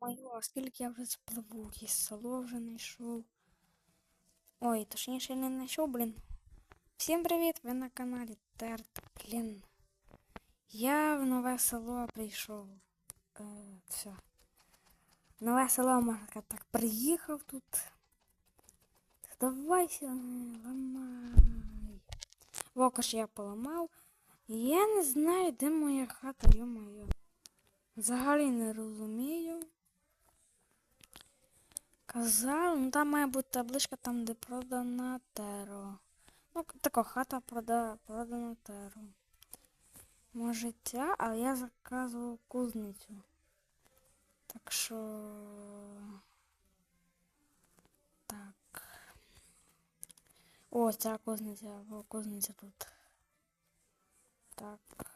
А скільки я вже спливу, якесь село вже знайшов. Ой, точніше не знайшов, блін. Всім привіт! Ви на каналі Терт, блін. Я в нове село прийшов. Е, все. Нове село, можна так приїхав тут. Давайся, ламай. Вокаш я поламав. Я не знаю, де моя хата, йо-моє. Взагалі не розумію. Казав, ну там має бути табличка там, де продана теро. Ну, така хата прода, продана теро. Може ця, але я заказував кузницю. Так що. Так. О, ця кузниця, о, кузниця тут. Так.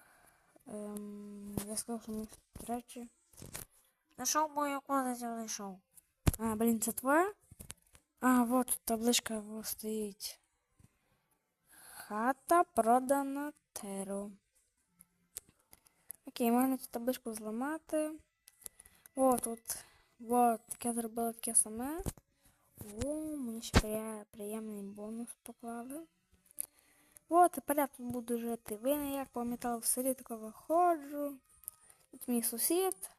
Ем, я сказав, що ми речі. Знайшов мою козицю, знайшов. А, блін, це твоя? А, вот табличка стоїть. Хата продана Теру. Окей, можна цю табличку зламати. О, тут. Вот, таке зробила таке саме. О, мені ще прия- приємний бонус поклали. О, тепер я тут буду жити. Ви не як пам'ятали в селі тако виходжу. Тут мій сусід.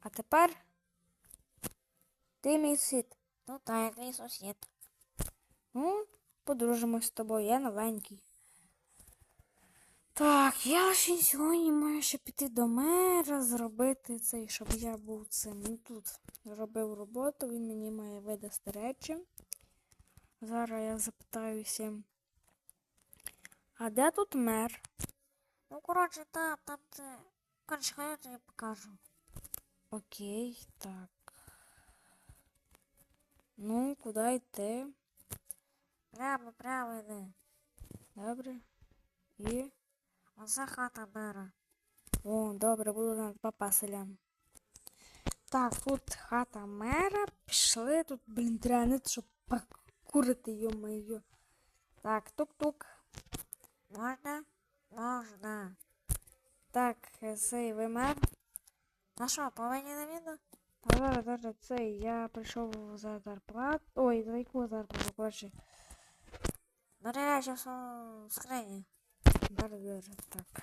А тепер ти мій сусід. Ну так, як твій сусід. Ну, подружимось з тобою, я новенький. Так, я ще сьогодні маю ще піти до мера, зробити цей, щоб я був цим. Ну тут робив роботу, він мені має видасти речі. Зараз я запитаюся. А де тут мер? Ну, коротше, там, там це. Коротше, хай я тобі покажу. Окей, так. Ну, куди йти? Прямо, прямо йди. Добре. І. Оце хата мера. О, добре, буду знати папа селян. Так, тут хата мера. Пішли тут, блін, треба не щоб покурити, йо-моє. Так, тук-тук. Можна? Можна. Так, цей ви мер. На що, повинні на відео? Та зараз, зараз цей, я прийшов за зарплату. Ой, за яку зарплату, коротше. Бери речі в скрині. Зараз, зараз, так.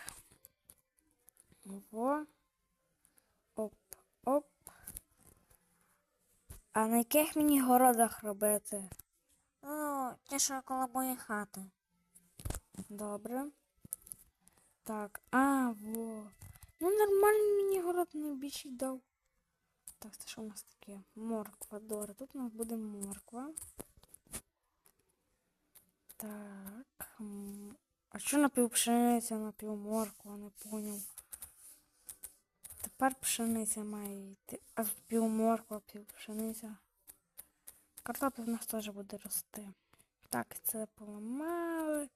Во. Оп, оп. А на яких мені городах робити? Ну, ті, що коло моєї хати. Добре. Так, а, во. Ну нормально мені город найбільший дав. Так, це що у нас таке? Морква, добре. Тут у нас буде морква. Так. А що напів пшениця, напів морква, не поняв. Тепер пшениця має йти. А пів морква, пів пшениця. Картопля в нас теж буде рости. Так, це поламали.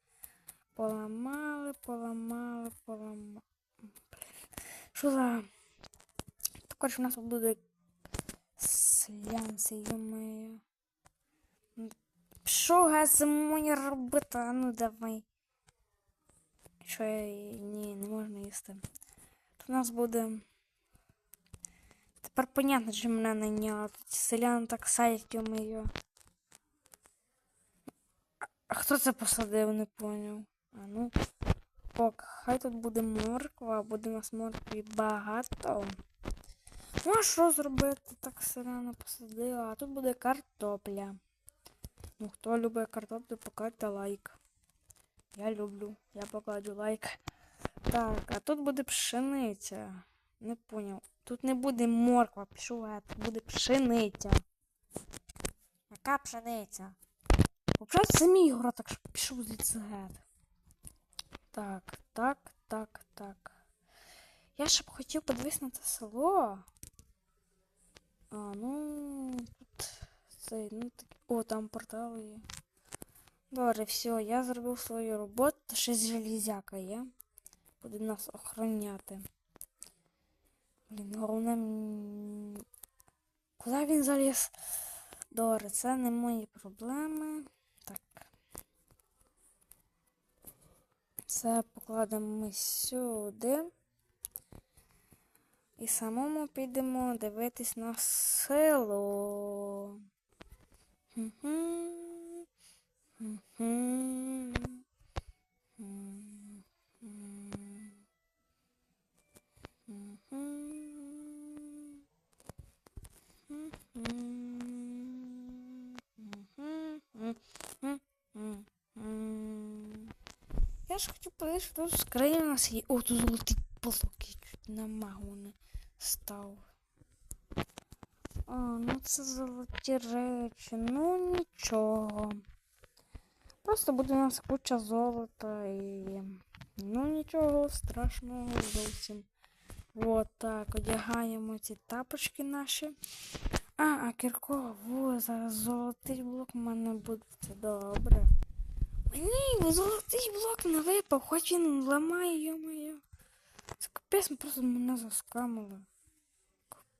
Поламали, поламали, поламали. Що за. Також у нас буде слянці, йомею. Що газ мені робити? А ну давай. Що я ні, не можна їсти. Тут у нас буде. Тепер понятно, що мене найняли. Тут селяни так садять, йомею. А хто це посадив, не поняв. А ну. Ок, хай тут буде морква, буде у нас моркві багато. Ну, що зробити? Так селяна посадила, а тут буде картопля. Ну, хто любить картоплю, покладьте лайк. Я люблю, я покладу лайк. Так, а тут буде пшениця. Не поняв. Тут не буде морква, пішов, тут буде пшениця. Яка пшениця? Взагалі це мій так що пішов звідси геть. Так, так, так, так. Я ще б хотів подивитися на це село. А, ну, тут цей, ну так. О, там портал є. Добре, все, я зробив свою роботу, ще з железяка є. Буде нас охороняти. Блін, головне. Куди він заліз? Добре, це не мої проблеми. Так. Це покладемо ми сюди. І самому підемо дивитись на село. Я ж хотів подивитися, що тут скриня у нас є. О, тут золотий полок, я чуть на магу не став. А, ну це золоті речі, ну нічого. Просто буде у нас куча золота і. Ну нічого страшного зовсім. От так, одягаємо ці тапочки наші. А, а Кірко, во, зараз золотий блок у мене буде. Це добре. Ні, золотий блок не випав, хоч він ламає, йо-моє. Це капець, просто мене заскамили.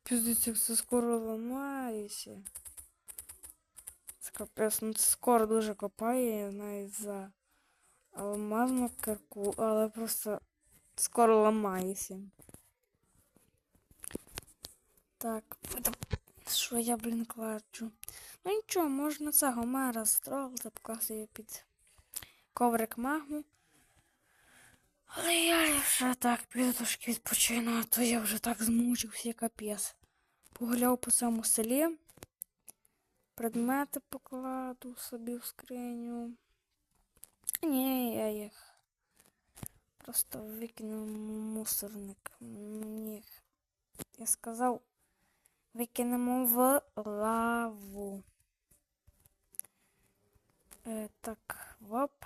Піздець, як це скоро ламається. Це ну це скоро дуже копає навіть за алмазну кирку, але просто скоро ламається. Так, що я, блін, клачу? Ну нічого, можна це гомера строгати, покласти її під коврик магму. Але я вже так піду трошки відпочину, а то я вже так змучився, капець. Погуляв по цьому селі. Предмети покладу собі в скриню. Ні, я їх просто викину в мусорник. Їх, я сказав, викинемо в лаву. Е, так, воп.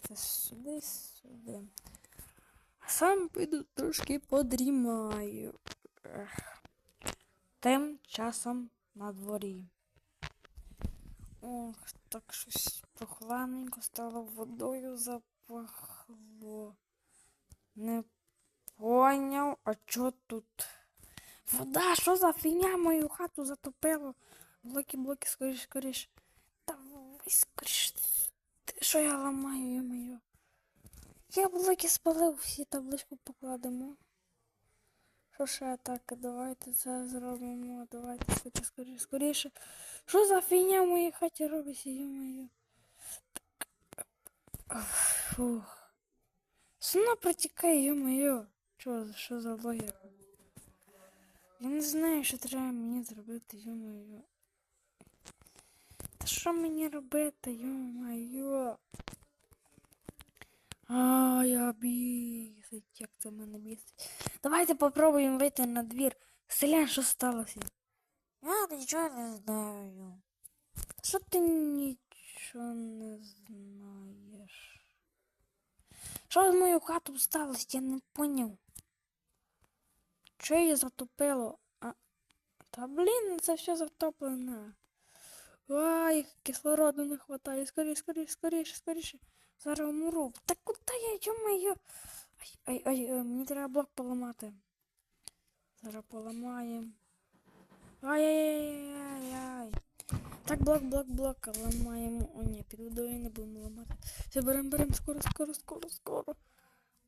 Це сюди, сюди. Сам піду трошки подрімаю. Ех. Тим часом на дворі. Ох, так щось прохладненько стало водою запахло. Не поняв, а чо тут? Вода, що за фігня мою хату затопило? Блоки, блоки, скоріш, скоріш. Давай, скоріш. Ти що я ламаю? Я блоки спалив, всі табличку покладемо. Що ще так, давайте це зробимо. Давайте скоріше, скоріше, скоріше. Що за фігня в моїй хаті робиться, йо-моє? Фух. Сна протікає, йо-моє. Що, що за логіка? Я не знаю, що треба мені зробити, йо-моє. Та що мені робити, йо-моє? А, я бісить, як це мене бісить. Давайте попробуємо вийти на двір. Селян, що сталося? Я нічого не знаю. Що ти нічого не знаєш? Що з мою хату сталося? Я не поняв. Що її затопило? А... Та блін, це все затоплене. Ай, кислороду не хватає. Скоріше, скоріше, скоріше, скоріше. Зараз умру. Та куди я, йо-моє? Ай, ай, ай, е, мені треба блок поламати. Зараз поламаємо. Ай-яй-яй-яй-яй. Так, блок, блок, блок, ламаємо. О, ні, під водою не будемо ламати. Все, берем, берем, скоро, скоро, скоро, скоро.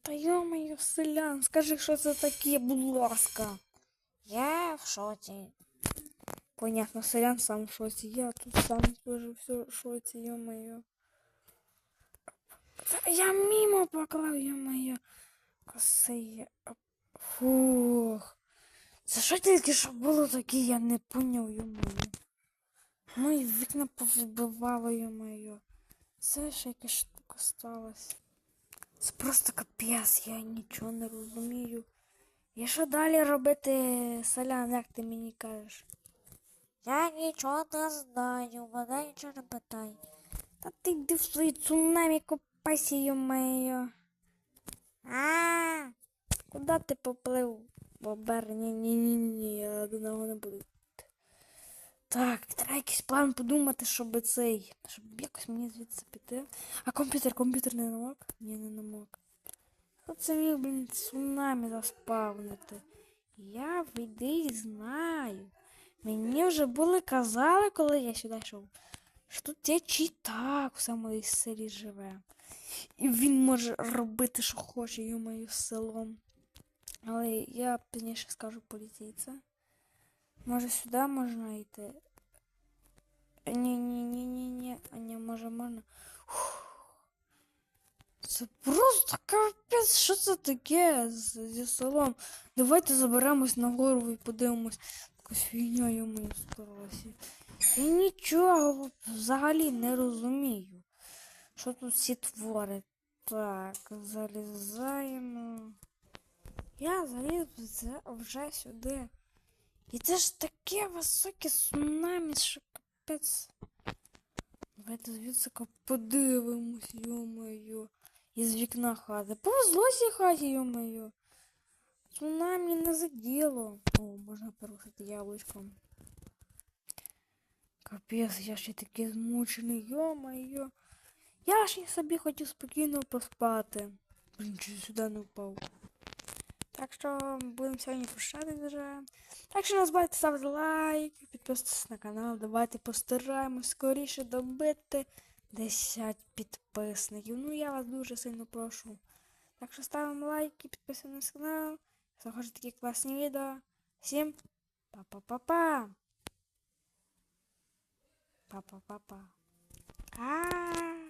Та йо-моє, селян, скажи, що це таке, будь ласка. Я в шоці. Понятно, селян сам в шоці. Я тут сам теж все в шоці, йо-моє. Та Я мимо поклав, йо-моє. Коси. Фух. Це що тільки що було таке, я не поняв, йо-моє. Мої вікна повибивало, йо-моє. Це ще якась штука сталася. Це просто капець, я нічого не розумію. І що далі робити, селян, як ти мені кажеш? Я нічого не знаю, мене нічого не питай. Та ти йди в свої цунамі копайся, йо-моє. А, Куда ти поплив? Бобер, ні, ні, ні, ні, я до не буду. Так, треба якийсь план подумати, щоб цей. Щоб якось мені звідси піти. А комп'ютер, комп'ютер не намок? Ні, не намок. Оце міг, блін, цунамі заспавнити. Я в ідеї знаю. Мені вже були казали, коли я сюди йшов, що тут є читак в самому селі живе. І він може робити, що хоче, йомою селом. Але я пізніше скажу поліцейця. Може сюди можна йти? Ні, ні, ні, ні, ні. А ні, може можна. Це просто капець, що це таке з, зі селом? Давайте заберемось на гору і подивимось. Якась фігня йому сталося. Я нічого взагалі не розумію. Що тут всі творить? Так, залізаємо. Я заліз вже- сюди. І це ж таке високе цунамі, що капець. Давайте звідси подивимось, йо-моє. Із вікна хати. Повезло цій хаті, йо-моє. Цунамі не заділо. О, можна порушити яблучком. Капець, я ще такий змучений, йо-моє. Я ж і собі хотів спокійно поспати. Блін, чи сюди не впав. Так що будемо сьогодні прощатися вже. Так що не забувайте ставити лайк, підписуватися на канал. Давайте постараємось скоріше добити 10 підписників. Ну я вас дуже сильно прошу. Так що ставимо лайки, підписуємося на канал. Заходять такі класні відео. Всім па-па-па-па. Па-па-па-па. А.